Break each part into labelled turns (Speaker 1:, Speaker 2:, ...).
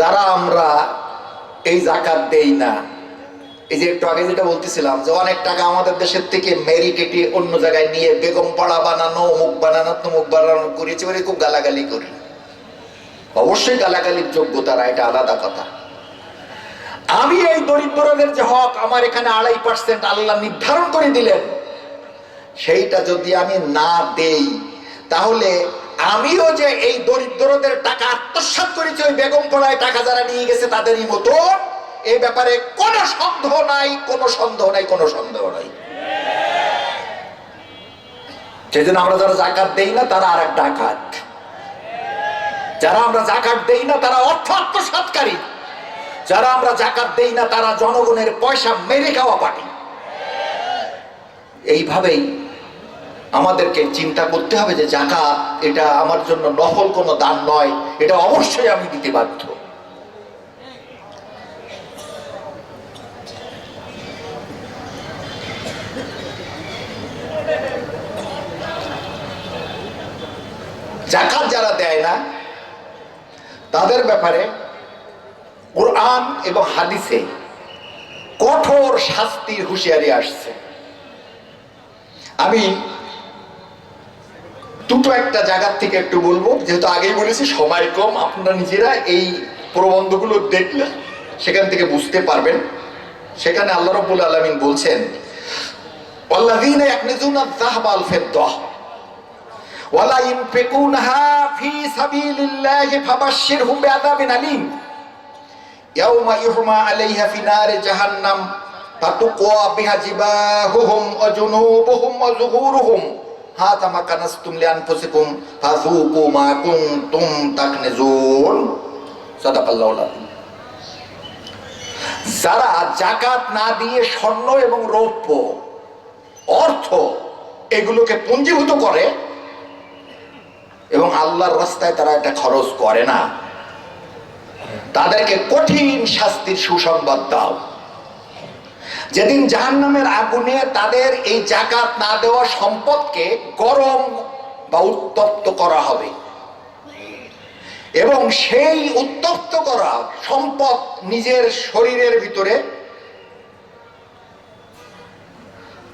Speaker 1: যারা আমরা এই জাকাত দেই না, এই যে একটু আগে যেটা বলতেছিলাম যে অনেক টাকা আমাদের দেশের থেকে মেরি কেটে অন্য জায়গায় নিয়ে বেগম পাড়া বানানো, অমুক বানানো, তমুক বানানো করেছে বলে খুব গালাগালি করি। অবশ্যই গালাগালির যোগ্যতারা এটা আলাদা কথা। আমি এই দরিদ্রদের যে হক আমার এখানে আড়াই পার্সেন্ট আল্লাহ নির্ধারণ করে দিলেন, সেইটা যদি আমি না দেই, তাহলে আমিও যে এই দরিদ্রদের টাকা আত্মসাৎ করেছি, ওই বেগম পড়ায় টাকা যারা নিয়ে গেছে তাদেরই মতো এই ব্যাপারে কোনো সন্দেহ নাই, কোনো সন্দেহ নাই, কোনো সন্দেহ নাই। সেই জন্য আমরা যারা জাকাত দেই না, তারা আর এক ডাকাত। যারা আমরা জাকাত দেই না, তারা অর্থ আত্মসাৎকারী। যারা আমরা জাকাত দেই না, তারা জনগণের পয়সা মেরে খাওয়া পাটি এইভাবেই আমাদেরকে চিন্তা করতে হবে যে জাকা এটা আমার জন্য নফল কোনো দান নয়, এটা অবশ্যই আমি দিতে বাধ্য। জাকাত যারা দেয় না, তাদের ব্যাপারে কোরআন এবং হাদিসে কঠোর শাস্তির হুঁশিয়ারি আসছে। আমি দুটো একটা জায়গার থেকে একটু বলবো যেহেতু আগেই বলেছি সময় কম আপনারা নিজেরা এই প্রবন্ধগুলো দেখলে সেখান থেকে বুঝতে পারবেন সেখানে আল্লাহ রব্বুল আলমিন বলছেন والذين يكنزون الذهب والفضة ولا ينفقونها في سبيل الله فبشرهم بعذاب أليم يوم يحمى عليها في نار جهنم فتقوى بها جباههم وجنوبهم وظهورهم হাত আমা কানাস তুমলে আনফসে কুম ফাজু কুমা কুম তুম তাক যারা জাকাত না দিয়ে স্বর্ণ এবং রৌপ্য, অর্থ এগুলোকে পুঞ্জীভূত করে এবং আল্লাহর রাস্তায় তারা এটা খরচ করে না, তাদেরকে কঠিন শাস্তির সুসংবাদ দাও। যেদিন জাহান্নামের আগুনে তাদের এই জাকাত না দেওয়া সম্পদকে গরম বা উত্তপ্ত করা হবে। এবং সেই উত্তপ্ত করা সম্পদ নিজের শরীরের ভিতরে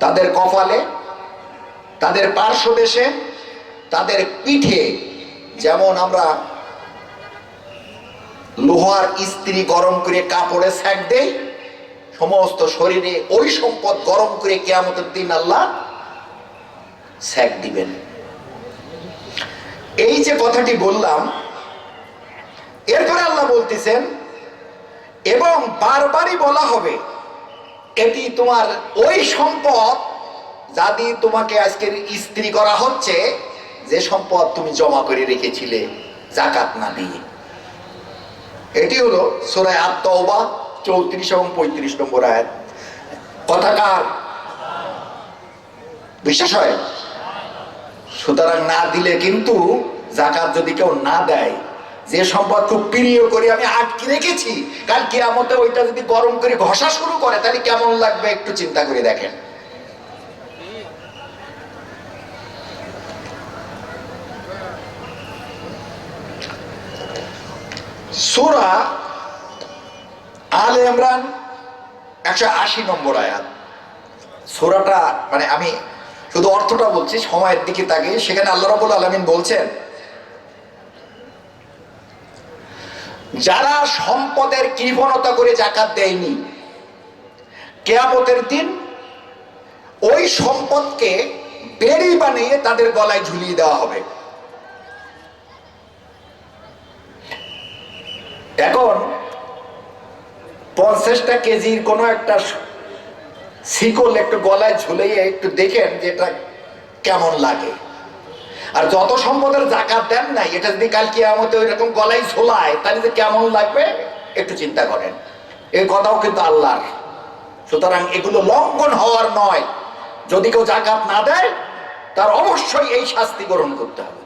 Speaker 1: তাদের কপালে, তাদের পার্শ্বদেশে, তাদের পিঠে, যেমন আমরা লোহার ইস্ত্রি গরম করে কাপড়ে স্যাক দেই সমস্ত শরীরে ওই সম্পদ গরম করে কেয়ামতের দিন আল্লাহ স্যাক দিবেন। এই যে কথাটি বললাম, এরপরে আল্লাহ বলতেছেন, এবং বারবারই বলা হবে, এটি তোমার ওই সম্পদ যা দিয়ে তোমাকে আজকের ইস্ত্রি করা হচ্ছে, যে সম্পদ তুমি জমা করে রেখেছিলে, জাকাত না দিয়ে। এটি হলো সোরায় আত্মবা চৌত্রিশ এবং পঁয়ত্রিশ নম্বর আয়াত। কথাকার বিশ্বাস হয়? সুতরাং না দিলে কিন্তু জাকাত যদি কেউ না দেয়, যে সম্পদ খুব প্রিয় করে আমি আটকে রেখেছি, কাল কেয়ামতে ওইটা যদি গরম করে ঘষা শুরু করে, তাহলে কেমন লাগবে একটু চিন্তা করে দেখেন। সুরা আলে ইমরান, একশো আশি নম্বর আয়াত। সুরাটা মানে আমি শুধু অর্থটা বলছি, সময়ের দিকে তাকে সেখানে আল্লাহ রাবুল আলমিন বলছেন, যারা সম্পদের কৃপণতা করে জাকাত দেয়নি, কেয়ামতের দিন ওই সম্পদকে বেড়ি বানিয়ে তাদের গলায় ঝুলিয়ে দেওয়া হবে। এখন পঞ্চাশটা কেজির কোনো একটা শিকল একটু গলায় ঝুলিয়ে একটু দেখেন যে এটা কেমন লাগে। আর যত সম্পদের জাকাত দেন নাই, এটা যদি কালকে আমাদের ওই রকম গলায় ঝোলায়, তাহলে যে কেমন লাগবে? একটু চিন্তা করেন। এই কথাও কিন্তু আল্লাহর। সুতরাং এগুলো লঙ্ঘন হওয়ার নয়। যদি কেউ জাকাত না দেয়, তার অবশ্যই এই শাস্তি গ্রহণ করতে হবে।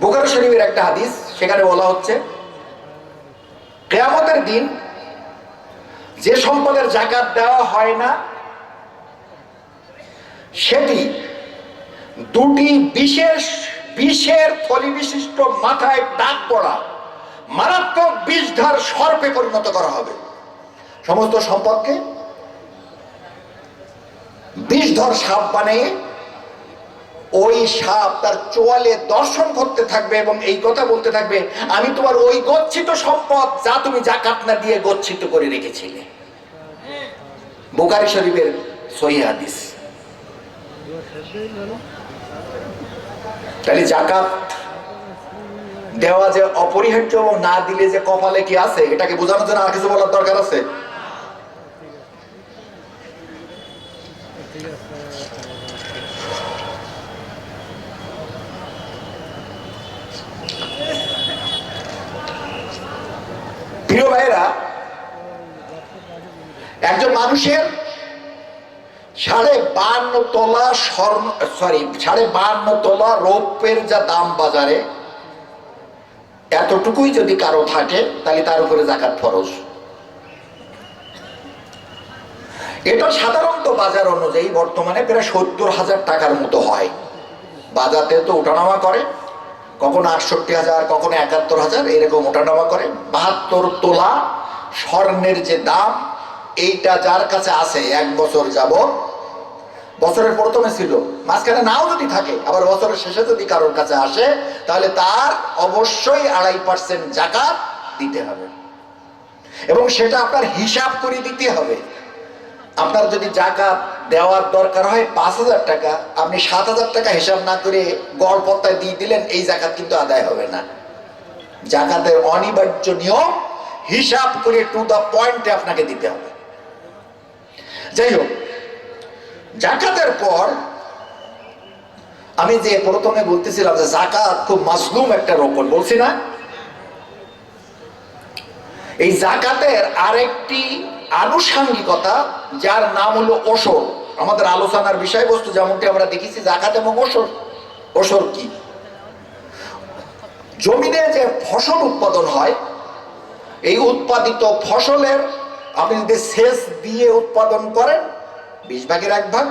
Speaker 1: বোকার শরীফের একটা হাদিস, সেখানে বলা হচ্ছে কেয়ামতের দিন যে সম্পদের জাকাত দেওয়া হয় না, সেটি দুটি বিশেষ, বিষের থলি বিশিষ্ট মাথায় দাগ পড়া, মারাত্মক বিষধার সর্পে পরিণত করা হবে। সমস্ত সম্পদকে বিষধর সাপ বানিয়ে ওই সাপ তার চোয়ালে দর্শন করতে থাকবে এবং এই কথা বলতে থাকবে, আমি তোমার ওই গচ্ছিত সম্পদ যা তুমি জাকাত না দিয়ে গচ্ছিত করে রেখেছিলে। বুকারি শরীফের সহি হাদিস। তাহলে জাকাত দেওয়া যে অপরিহার্য এবং না দিলে যে কপালে কি আছে, এটাকে বোঝানোর জন্য আর কিছু বলার দরকার আছে? প্রিয় ভাইরা একজন মানুষের সাড়ে বান্ন তোলা স্বর্ণ সরি সাড়ে বান্ন তোলা রৌপ্যের যা দাম বাজারে, এতটুকুই যদি কারও থাকে, তাহলে তার উপরে জাকাত ফরজ। এটা সাধারণত বাজার অনুযায়ী বর্তমানে প্রায় সত্তর হাজার টাকার মতো হয়। বাজারে তো ওঠানামা করে। কখনো আটষট্টি হাজার, কখনো একাত্তর হাজার, এরকম ওঠানামা করে। বাহাত্তর তোলা স্বর্ণের যে দাম, এইটা যার কাছে আছে, এক বছর যাব বছরের প্রথমে ছিল। মাঝখানে নাও যদি থাকে, আবার বছরের শেষে যদি কারোর কাছে আসে, তাহলে তার অবশ্যই আড়াই পার্সেন্ট জাকাত দিতে হবে। এবং সেটা আপনার হিসাব করে দিতে হবে। আপনার যদি জাকাত দেওয়ার দরকার হয় পাঁচ হাজার টাকা। আপনি সাত হাজার টাকা হিসাব না করে গড়পত্তায় দিয়ে দিলেন, এই জাকাত কিন্তু আদায় হবে না। জাকাতের অনিবার্য নিয়ম, হিসাব করে টু দ্য পয়েন্টে আপনাকে দিতে হবে। যাই হোক, জাকাতের পর আমি যে প্রথমে বলতেছিলাম যে জাকাত খুব মাসলুম একটা রোপণ বলছি না? এই জাকাতের আরেকটি আনুষাঙ্গিকতা, যার নাম হলো ওসর আমাদের আলোচনার বিষয়বস্তু যেমনটি আমরা দেখেছি, জাকাত এবং ওসর ওসর কি? জমিনে যে ফসল উৎপাদন হয়, এই উৎপাদিত ফসলের আপনি যদি সেচ দিয়ে উৎপাদন করেন, বিশ ভাগের এক ভাগ।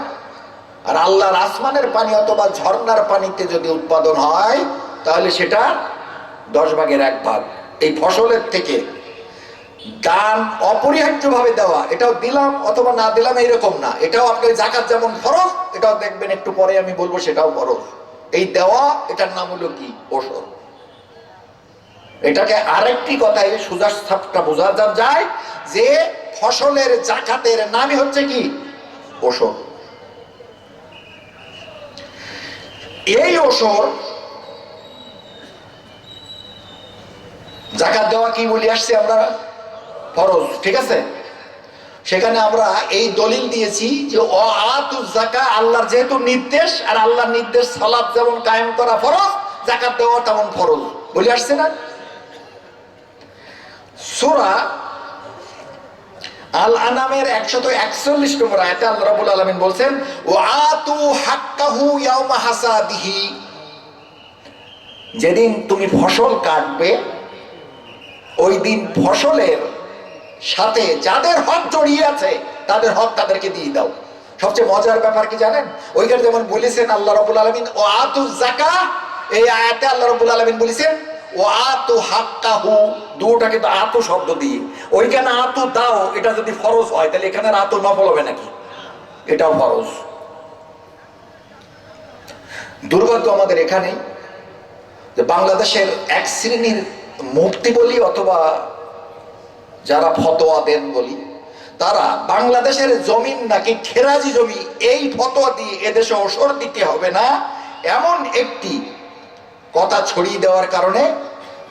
Speaker 1: আর আল্লাহর আসমানের পানি অথবা ঝর্ণার পানিতে যদি উৎপাদন হয়, তাহলে সেটা দশ ভাগের এক ভাগ। এই ফসলের থেকে দান অপরিহার্যভাবে দেওয়া, এটাও দিলাম অথবা না দিলাম এইরকম না। এটাও আপনার জাকাত যেমন ফরজ, এটাও দেখবেন একটু পরে আমি বলব সেটাও ফরজ। এই দেওয়া, এটার নাম হলো কি? ওষুধ। এটাকে আরেকটি কথায় সুজাস্থাপটা বোঝা যায় যে ফসলের জাকাতের নামই হচ্ছে কি? ওষুধ। এই ওষুধ জাকাত দেওয়া কি বলি আসছে আমরা? ফরজ, ঠিক আছে? সেখানে আমরা এই দলিল দিয়েছি যে অ আতু জাকা আল্লাহর যেহেতু নির্দেশ আর আল্লাহর নির্দেশ সালাদ যেমন কায়েম করা ফরজ জাকাত দেওয়া তেমন ফরজ। বলে আসছে না? সুরা আল আনামের একশত একচল্লিশ নম্বর আয়াতে আল্লাহ রাব্বুল আলামিন বলছেন, ও আতু হাক্কাহু ইয়াউমা হাসাদিহি। যেদিন তুমি ফসল কাটবে, ওই দিন ফসলের সাথে যাদের হক জড়িয়ে আছে, তাদের হক তাদেরকে দিয়ে দাও। সবচেয়ে মজার ব্যাপার কি জানেন? ওইখানে যেমন বলেছেন আল্লাহ রবুল আলমিন ও আতু জাকা এই আয়াতে আল্লাহ রবুল আলমিন বলেছেন ও আতু হাক্কাহু দুটা কিন্তু আতু শব্দ দিয়ে। ওইখানে আতু দাও, এটা যদি ফরজ হয়, তাহলে এখানে আতু নফল হবে নাকি? এটাও ফরজ। দুর্ভাগ্য আমাদের এখানে যে বাংলাদেশের এক শ্রেণির মুক্তি বলি অথবা যারা ফতোয়া দেন বলি, তারা বাংলাদেশের জমিন নাকি খেরাজি জমি, এই ফতোয়া দিয়ে এদেশে ওসর দিতে হবে না। এমন একটি কথা ছড়িয়ে দেওয়ার কারণে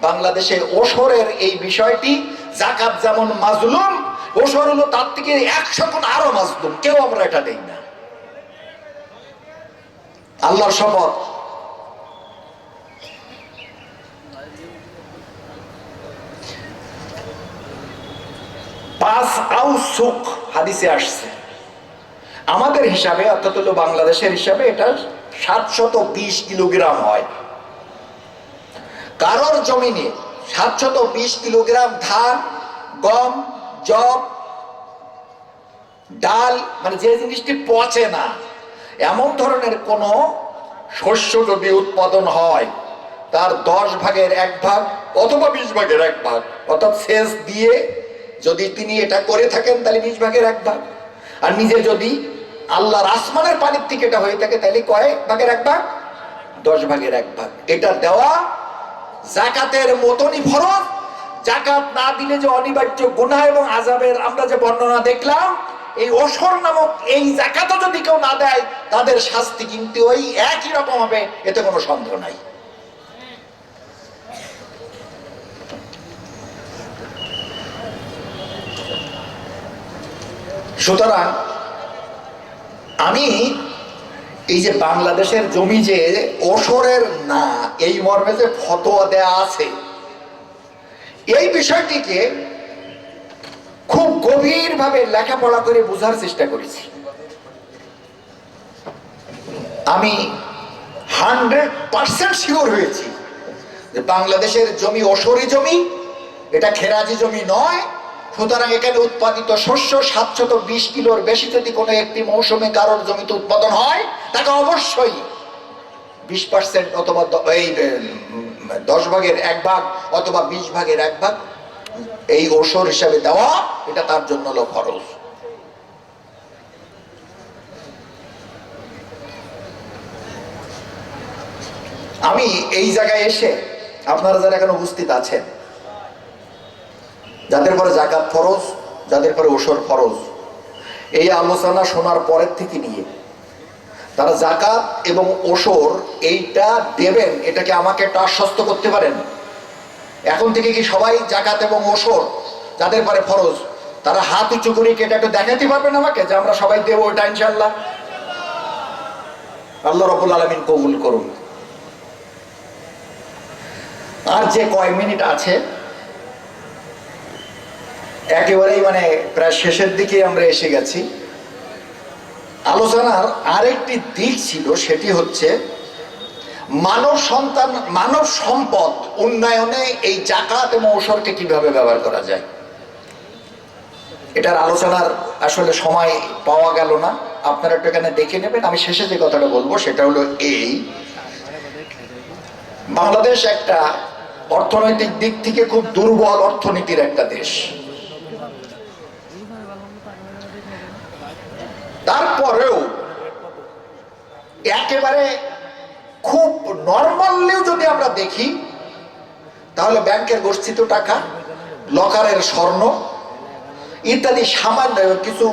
Speaker 1: বাংলাদেশে ওসরের এই বিষয়টি, জাকাত যেমন মাজলুম ওসর হলো তার থেকে একশো গুণ আরও মাজলুম। কেউ আমরা এটা দেই না। আল্লাহর শপথ পাঁচ আউসুক হাদিসে আসছে। আমাদের হিসাবে, অর্থাৎ হলো বাংলাদেশের হিসাবে, এটা সাতশত বিশ কিলোগ্রাম হয়। কারোর জমিনে সাতশত বিশ কিলোগ্রাম ধান, গম জব ডাল মানে যে জিনিসটি পচে না, এমন ধরনের কোনো শস্য যদি উৎপাদন হয়, তার দশ ভাগের এক ভাগ অথবা বিশ ভাগের এক ভাগ, অর্থাৎ শেষ দিয়ে যদি তিনি এটা করে থাকেন, তাহলে বিশ ভাগের এক ভাগ আর নিজে যদি আল্লাহর আসমানের পানির থেকে এটা হয়ে থাকে, তাহলে কয় ভাগের এক ভাগ দশ ভাগের এক ভাগ এটা দেওয়া জাকাতের মতনই ফরজ। জাকাত না দিলে যে অনিবার্য গুনাহ এবং আজাবের আমরা যে বর্ণনা দেখলাম, এই অসর নামক এই জাকাতও যদি কেউ না দেয়, তাদের শাস্তি কিন্তু ওই একই রকম হবে, এতে কোনো সন্দেহ নাই। সুতরাং আমি এই যে বাংলাদেশের জমি যে ওসরের না, এই মর্মে যে ফতোয়া দেয়া আছে, এই বিষয়টিকে খুব গভীরভাবে লেখাপড়া করে বোঝার চেষ্টা করেছি। আমি হান্ড্রেড পার্সেন্ট শিওর হয়েছি যে বাংলাদেশের জমি ওসরি জমি, এটা খেরাজি জমি নয় সুতরাং এখানে উৎপাদিত শস্য সাতশত বিশ কিলোর বেশি যদি কোনো একটি মৌসুমে কারোর জমিতে উৎপাদন হয়, তাকে অবশ্যই বিশ পার্সেন্ট অথবা এই দশ ভাগের এক ভাগ অথবা বিশ ভাগের এক ভাগ এই ওসর হিসাবে দেওয়া, এটা তার জন্য হলো খরচ। আমি এই জায়গায় এসে আপনারা যারা এখানে উপস্থিত আছেন যাদের পরে জাকাত ফরজ, যাদের পরে ওসর ফরজ। এই আলোচনা শোনার পরের থেকে নিয়ে, তারা জাকাত এবং ওসর এইটা দেবেন, এটাকে আমাকে একটু আশ্বস্ত করতে পারেন। এখন থেকে কি সবাই জাকাত এবং ওসর যাদের পরে ফরজ, তারা হাত উঁচু করে কি এটা একটু দেখাতে পারবেন আমাকে যে আমরা সবাই দেবো এটা ইনশাল্লাহ আল্লাহ রবুল আলমিন কবুল করুন। আর যে কয় মিনিট আছে একেবারেই মানে প্রায় শেষের দিকে আমরা এসে গেছি। আলোচনার আরেকটি দিক ছিল, সেটি হচ্ছে মানব সন্তান, মানব সম্পদ উন্নয়নে এই জাকাত এবং ঔষধকে কীভাবে ব্যবহার করা যায়? এটার আলোচনার আসলে সময় পাওয়া গেল না। আপনারা একটু এখানে দেখে নেবেন। আমি শেষে যে কথাটা বলব, সেটা হলো এই, বাংলাদেশ একটা অর্থনৈতিক দিক থেকে খুব দুর্বল অর্থনীতির একটা দেশ। তারপরেও একেবারে খুব নর্মাললিও যদি আমরা দেখি, তাহলে ব্যাংকের গচ্ছিত টাকা, লকারের স্বর্ণ, ইত্যাদি সামান্য কিছু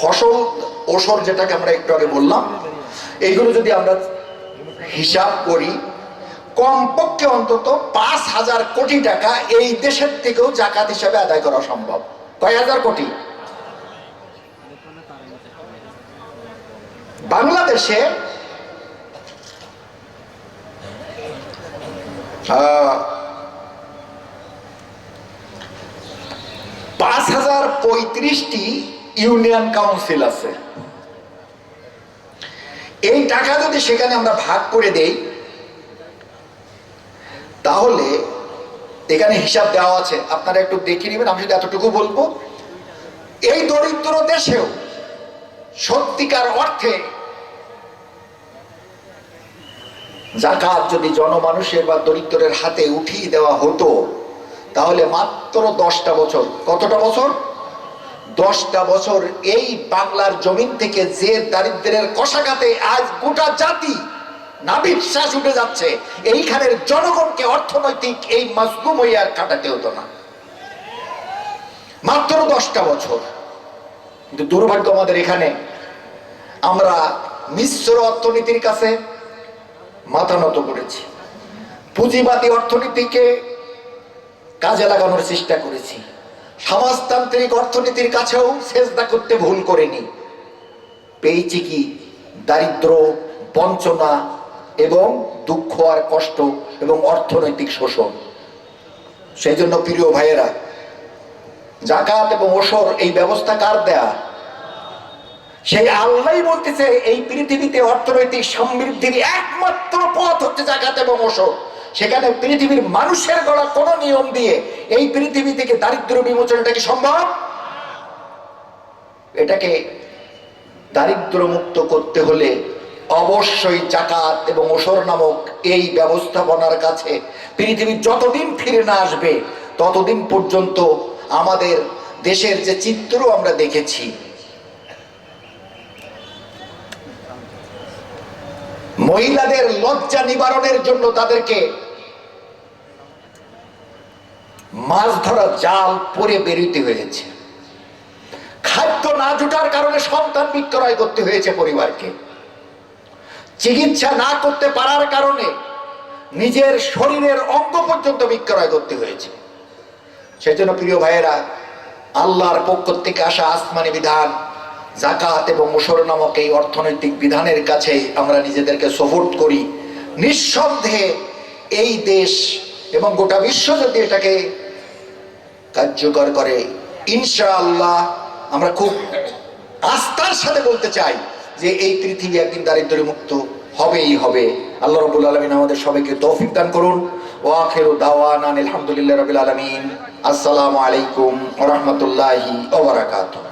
Speaker 1: ফসল ওসর যেটাকে আমরা একটু আগে বললাম এইগুলো যদি আমরা হিসাব করি, কমপক্ষে অন্তত পাঁচ হাজার কোটি টাকা এই দেশের থেকেও জাকাত হিসাবে আদায় করা সম্ভব। কয় হাজার কোটি? বাংলাদেশে পাঁচ হাজার পঁয়ত্রিশটি ইউনিয়ন কাউন্সিল আছে। এই টাকা যদি সেখানে আমরা ভাগ করে দেই, তাহলে এখানে হিসাব দেওয়া আছে। আপনারা একটু দেখে নেবেন, আমি শুধু এতটুকু বলব। এই দরিদ্র দেশেও সত্যিকার অর্থে জাকাত যদি জনমানুষের বা দরিদ্রের হাতে উঠিয়ে দেওয়া হতো, তাহলে মাত্র দশটা বছর। কতটা বছর? দশটা বছর এই বাংলার জমিন থেকে যে দারিদ্রের কষাঘাতে আজ গোটা জাতি নাবিশ্বাস উঠে যাচ্ছে, এইখানের জনগণকে অর্থনৈতিক এই মাজলুম হইয়া কাটাতে হতো না। মাত্র দশটা বছর। কিন্তু দুর্ভাগ্য আমাদের এখানে। আমরা মিশ্র অর্থনীতির কাছে মাথা নত করেছি। পুঁজিবাদী অর্থনীতিকে কাজে লাগানোর চেষ্টা করেছি। সমাজতান্ত্রিক অর্থনীতির কাছেও চেষ্টা করতে ভুল করেনি। পেয়েছি কি দারিদ্র, বঞ্চনা এবং দুঃখ আর কষ্ট এবং অর্থনৈতিক শোষণ। সেই জন্য প্রিয় ভাইয়েরা জাকাত এবং ওসর, এই ব্যবস্থা কার দেয়া? সেই আল্লাহ বলতেছে, এই পৃথিবীতে অর্থনৈতিক সমৃদ্ধির একমাত্র পথ হচ্ছে জাকাত এবং ওসর। সেখানে পৃথিবীর মানুষের গড়া কোন নিয়ম দিয়ে এই পৃথিবী থেকে দারিদ্র বিমোচনটা কি সম্ভব? এটাকে দারিদ্র মুক্ত করতে হলে অবশ্যই জাকাত এবং ওসর নামক এই ব্যবস্থাপনার কাছে পৃথিবী যতদিন ফিরে না আসবে, ততদিন পর্যন্ত আমাদের দেশের যে চিত্র আমরা দেখেছি, মহিলাদের লজ্জা নিবারণের জন্য তাদেরকে মাছ ধরা জাল পরে বেরোতে হয়েছে। খাদ্য না জুটার কারণে সন্তান বিক্রয় করতে হয়েছে পরিবারকে। চিকিৎসা না করতে পারার কারণে নিজের শরীরের অঙ্গ পর্যন্ত বিক্রয় করতে হয়েছে। সেজন্য প্রিয় ভাইয়েরা, আল্লাহর পক্ষ থেকে আসা আসমানি বিধান জাকাত এবং মুসর নামক এই অর্থনৈতিক বিধানের কাছে আমরা নিজেদেরকে সপোর্ট করি। নিঃসন্দেহে এই দেশ এবং গোটা বিশ্ব যদি এটাকে কার্যকর করে, ইনশাআল্লাহ আমরা খুব আস্থার সাথে বলতে চাই যে এই পৃথিবী একদিন দারিদ্র্য মুক্ত হবেই হবে। আল্লাহ রবুল আলমিন আমাদের সবাইকে তৌফিক দান করুন। ও আখেরু দাওয়ান আলহামদুলিল্লাহ রাবিল আলমিন। আসসালামু আলাইকুম ওরহমতুল্লাহি ওবরাকাতুহ